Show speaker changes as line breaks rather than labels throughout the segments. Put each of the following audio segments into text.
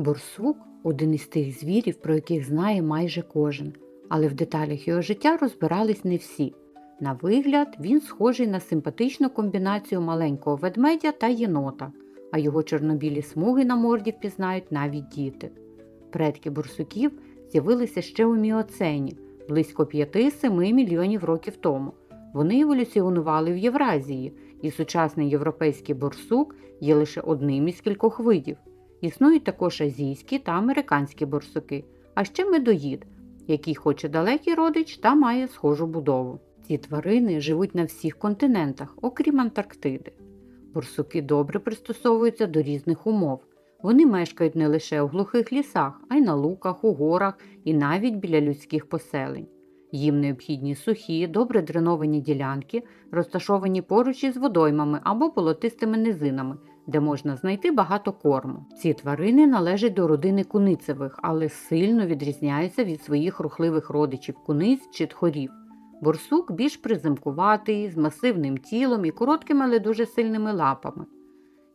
Борсук один із тих звірів, про яких знає майже кожен, але в деталях його життя розбирались не всі. На вигляд, він схожий на симпатичну комбінацію маленького ведмедя та єнота, а його чорнобілі смуги на морді впізнають навіть діти. Предки борсуків з'явилися ще у міоцені близько 5-7 мільйонів років тому. Вони еволюціонували в Євразії, і сучасний європейський борсук є лише одним із кількох видів. Існують також азійські та американські борсуки, а ще медоїд, який хоче далекий родич та має схожу будову. Ці тварини живуть на всіх континентах, окрім Антарктиди. Борсуки добре пристосовуються до різних умов. Вони мешкають не лише у глухих лісах, а й на луках, у горах і навіть біля людських поселень. Їм необхідні сухі, добре дреновані ділянки, розташовані поруч із водоймами або болотистими низинами, де можна знайти багато корму. Ці тварини належать до родини куницевих, але сильно відрізняються від своїх рухливих родичів куниць чи тхорів. Борсук більш приземкуватий, з масивним тілом і короткими, але дуже сильними лапами.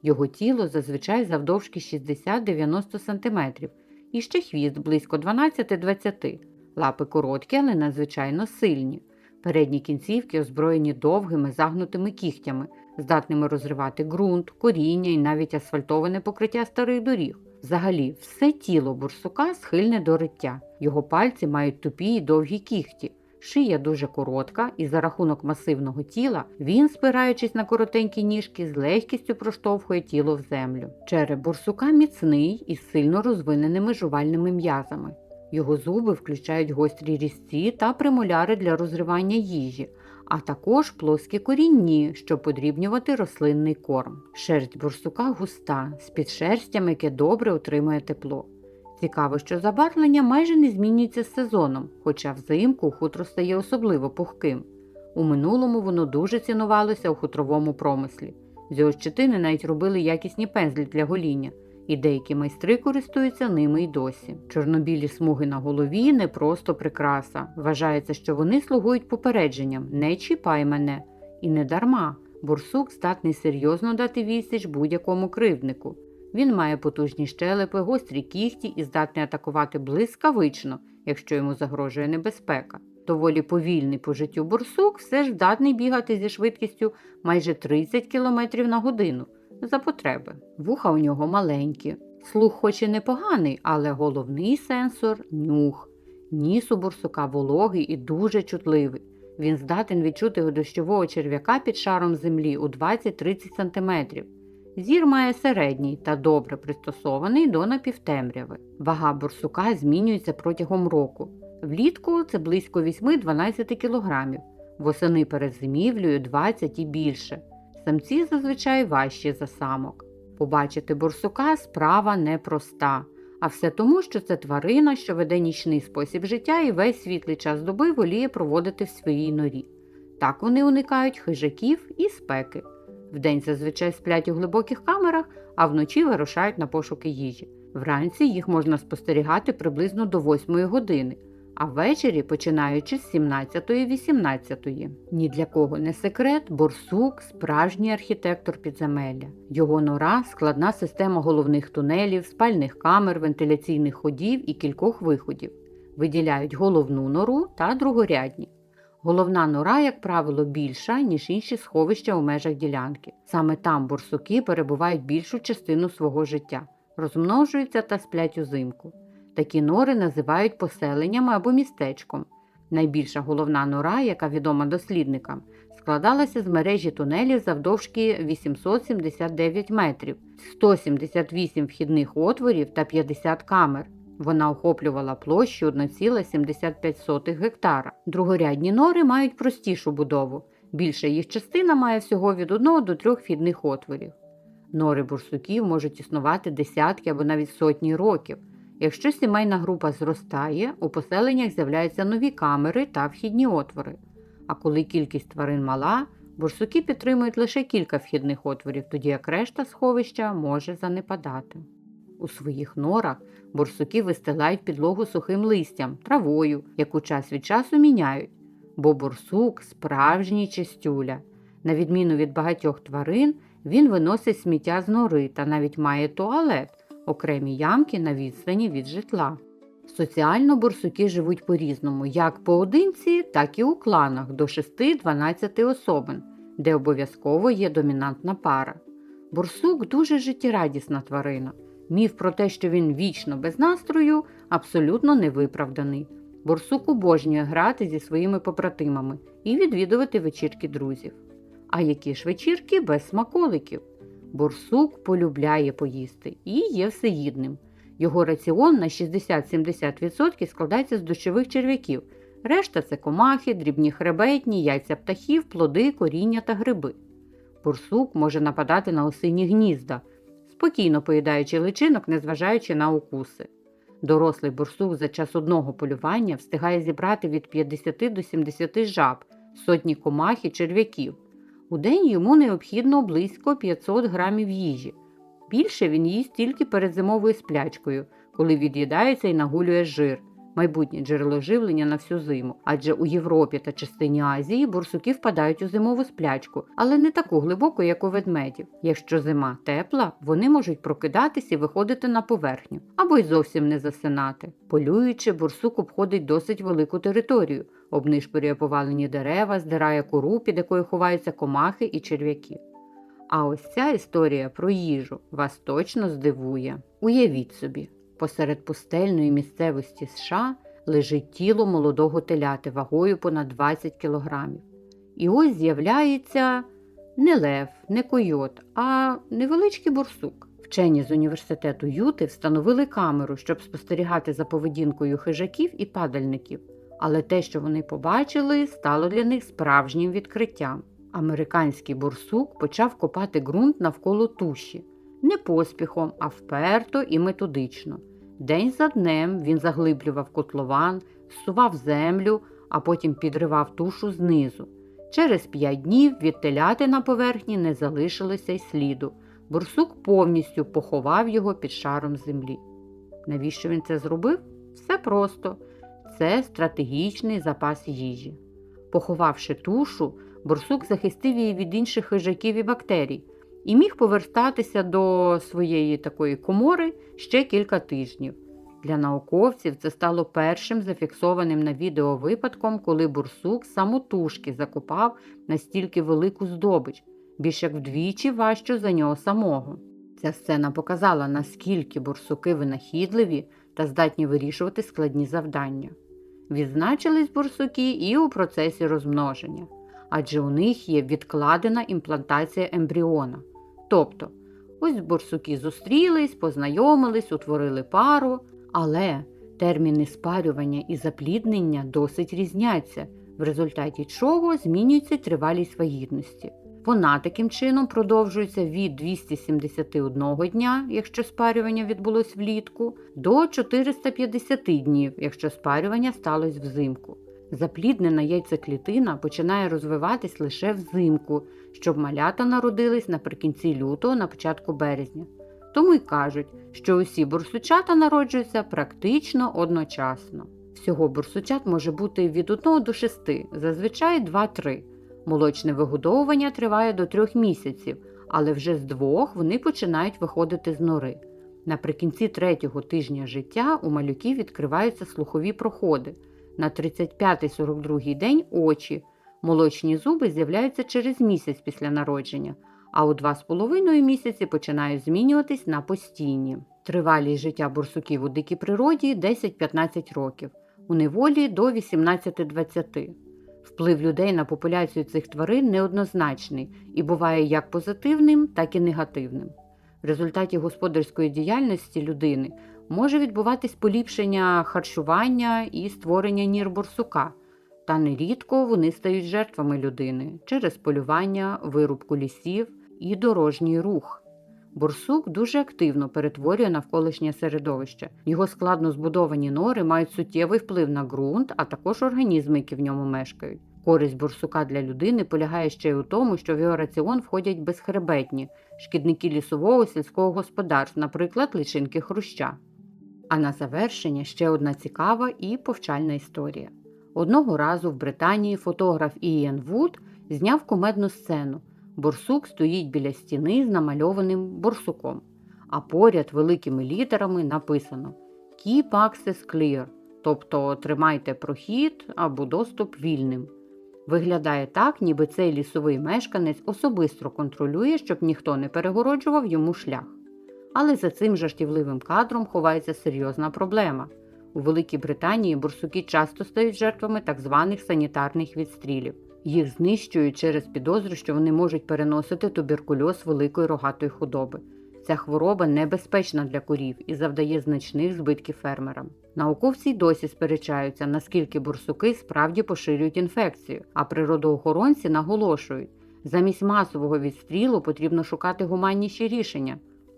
Його тіло зазвичай завдовжки 60-90 см, і ще хвіст близько 12-20 Лапи короткі, але надзвичайно сильні. Передні кінцівки озброєні довгими загнутими кігтями, здатними розривати ґрунт, коріння і навіть асфальтоване покриття старих доріг. Взагалі, все тіло бурсука схильне до риття. Його пальці мають тупі й довгі кігті. Шия дуже коротка, і за рахунок масивного тіла він, спираючись на коротенькі ніжки, з легкістю проштовхує тіло в землю. Череп бурсука міцний із сильно розвиненими жувальними м'язами. Його зуби включають гострі різці та премоляри для розривання їжі, а також плоскі корінні, щоб подрібнювати рослинний корм. Шерсть бурсука густа, з підшерстям, яке добре утримує тепло. Цікаво, що забарвлення майже не змінюється з сезоном, хоча взимку хутро стає особливо пухким. У минулому воно дуже цінувалося у хутровому промислі. З його щетини навіть робили якісні пензлі для гоління, і деякі майстри користуються ними й досі. Чорнобілі смуги на голові не просто прикраса. Вважається, що вони слугують попередженням не чіпай мене. І не дарма. Борсук здатний серйозно дати відсіч будь-якому кривднику. Він має потужні щелепи, гострі кігті і здатний атакувати блискавично, якщо йому загрожує небезпека. Доволі повільний по життю борсук все ж здатний бігати зі швидкістю майже 30 км на годину за потреби. Вуха у нього маленькі. Слух хоч і непоганий, але головний сенсор нюх. Ніс у борсука вологий і дуже чутливий. Він здатен відчути дощового черв'яка під шаром землі у 20-30 см. Зір має середній та добре пристосований до напівтемряви. Вага борсука змінюється протягом року. Влітку це близько 8-12 кг, восени перед зимівлею 20 і більше. Самці зазвичай важчі за самок. Побачити борсука справа непроста, а все тому, що це тварина, що веде нічний спосіб життя і весь світлий час доби воліє проводити в своїй норі. Так вони уникають хижаків і спеки. Вдень зазвичай сплять у глибоких камерах, а вночі вирушають на пошуки їжі. Вранці їх можна спостерігати приблизно до 8 години, а ввечері починаючи з 17-18. Ні для кого не секрет, борсук справжній архітектор підземелля. Його нора складна система головних тунелів, спальних камер, вентиляційних ходів і кількох виходів. Виділяють головну нору та другорядні. Головна нора, як правило, більша, ніж інші сховища у межах ділянки. Саме там бурсуки перебувають більшу частину свого життя, розмножуються та сплять узимку. Такі нори називають поселеннями або містечком. Найбільша головна нора, яка відома дослідникам, складалася з мережі тунелів завдовжки 879 метрів, 178 вхідних отворів та 50 камер. Вона охоплювала площу 1,75 гектара. Другорядні нори мають простішу будову. Більша їх частина має всього від 1 до 3 вхідних отворів. Нори бурсуків можуть існувати десятки або навіть сотні років. Якщо сімейна група зростає, у поселеннях з'являються нові камери та вхідні отвори. А коли кількість тварин мала, бурсуки підтримують лише кілька вхідних отворів, тоді як решта сховища може занепадати. У своїх норах борсуки вистилають підлогу сухим листям, травою, яку час від часу міняють, бо борсук справжній чистюля. На відміну від багатьох тварин, він виносить сміття з нори та навіть має туалет, окремі ямки на відстані від житла. Соціально борсуки живуть по-різному, як поодинці, так і у кланах до 6-12 особин, де обов'язково є домінантна пара. Борсук дуже життєрадісна тварина. Міф про те, що він вічно без настрою, абсолютно невиправданий. Борсук обожнює грати зі своїми побратимами і відвідувати вечірки друзів. А які ж вечірки без смаколиків? Борсук полюбляє поїсти і є всеїдним. Його раціон на 60-70% складається з дощових черв'яків. Решта це комахи, дрібні хребетні, яйця птахів, плоди, коріння та гриби. Борсук може нападати на осині гнізда, спокійно поїдаючи личинок, незважаючи на укуси. Дорослий борсук за час одного полювання встигає зібрати від 50 до 70 жаб, сотні комах і черв'яків. У день йому необхідно близько 500 грамів їжі. Більше він їсть тільки перед зимовою сплячкою, коли від'їдається і нагулює жир, майбутнє джерело живлення на всю зиму. Адже у Європі та частині Азії борсуки впадають у зимову сплячку, але не таку глибоку, як у ведмедів. Якщо зима тепла, вони можуть прокидатись і виходити на поверхню, або й зовсім не засинати. Полюючи, борсук обходить досить велику територію, обнишпорює повалені дерева, здирає кору, під якою ховаються комахи і черв'яки. А ось ця історія про їжу вас точно здивує. Уявіть собі, посеред пустельної місцевості США лежить тіло молодого теляти вагою понад 20 кілограмів. І ось з'являється не лев, не койот, а невеличкий борсук. Вчені з університету Юти встановили камеру, щоб спостерігати за поведінкою хижаків і падальників. Але те, що вони побачили, стало для них справжнім відкриттям. Американський борсук почав копати ґрунт навколо туші, не поспіхом, а вперто і методично. День за днем він заглиблював котлован, зсував землю, а потім підривав тушу знизу. Через п'ять днів від теляти на поверхні не залишилося й сліду. Борсук повністю поховав його під шаром землі. Навіщо він це зробив? Все просто це стратегічний запас їжі. Поховавши тушу, борсук захистив її від інших хижаків і бактерій і міг повертатися до своєї такої комори ще кілька тижнів. Для науковців це стало першим зафіксованим на відео випадком, коли бурсук самотужки закопав настільки велику здобич, більш як вдвічі важчу за нього самого. Ця сцена показала, наскільки бурсуки винахідливі та здатні вирішувати складні завдання. Відзначились бурсуки і у процесі розмноження, адже у них є відкладена імплантація ембріона. Тобто, ось бурсуки зустрілись, познайомились, утворили пару, але терміни спарювання і запліднення досить різняться, в результаті чого змінюється тривалість вагітності. Вона таким чином продовжується від 271 дня, якщо спарювання відбулось влітку, до 450 днів, якщо спарювання сталося взимку. Запліднена яйцеклітина починає розвиватись лише взимку, щоб малята народились наприкінці лютого на початку березня. Тому й кажуть, що усі бурсучата народжуються практично одночасно. Всього бурсучат може бути від 1 до 6, зазвичай 2-3. Молочне вигодовування триває до 3 місяців, але вже з двох вони починають виходити з нори. Наприкінці третього тижня життя у малюків відкриваються слухові проходи. На 35-42 день очі. Молочні зуби з'являються через місяць після народження, а у 2,5 місяці починають змінюватись на постійні. Тривалість життя бурсуків у дикій природі 10-15 років, у неволі до 18-20. Вплив людей на популяцію цих тварин неоднозначний і буває як позитивним, так і негативним. В результаті господарської діяльності людини може відбуватись поліпшення харчування і створення нір борсука, та нерідко вони стають жертвами людини через полювання, вирубку лісів і дорожній рух. Борсук дуже активно перетворює навколишнє середовище. Його складно збудовані нори мають суттєвий вплив на ґрунт, а також організми, які в ньому мешкають. Користь борсука для людини полягає ще й у тому, що в його раціон входять безхребетні, шкідники лісового сільського господарства, наприклад, личинки хруща. А на завершення ще одна цікава і повчальна історія. Одного разу в Британії фотограф Ієн Вуд зняв кумедну сцену. Борсук стоїть біля стіни з намальованим борсуком, а поряд великими літерами написано Keep access clear, тобто тримайте прохід або доступ вільним. Виглядає так, ніби цей лісовий мешканець особисто контролює, щоб ніхто не перегороджував йому шлях. Але за цим жартівливим кадром ховається серйозна проблема. У Великій Британії бурсуки часто стають жертвами так званих санітарних відстрілів. Їх знищують через підозру, що вони можуть переносити туберкульоз великої рогатої худоби. Ця хвороба небезпечна для курів і завдає значних збитків фермерам. Науковці й досі сперечаються, наскільки бурсуки справді поширюють інфекцію, а природоохоронці наголошують, замість масового відстрілу потрібно шукати гуманніші рішення,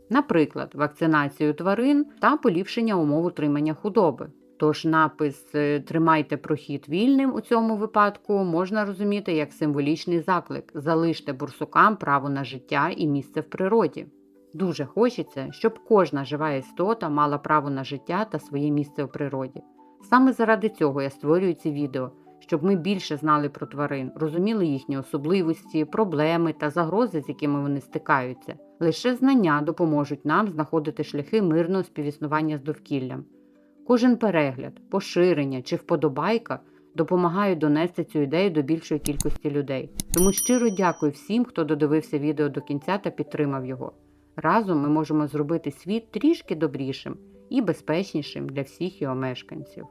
наприклад, вакцинацію тварин та поліпшення умов утримання худоби. Тож напис е, Тримайте прохід вільним у цьому випадку можна розуміти як символічний заклик залиште бурсукам право на життя і місце в природі. Дуже хочеться, щоб кожна жива істота мала право на життя та своє місце у природі. Саме заради цього я створюю ці відео, щоб ми більше знали про тварин, розуміли їхні особливості, проблеми та загрози, з якими вони стикаються. Лише знання допоможуть нам знаходити шляхи мирного співіснування з довкіллям. Кожен перегляд, поширення чи вподобайка допомагають донести цю ідею до більшої кількості людей. Тому щиро дякую всім, хто додивився відео до кінця та підтримав його. Разом ми можемо зробити світ трішки добрішим і безпечнішим для всіх його мешканців.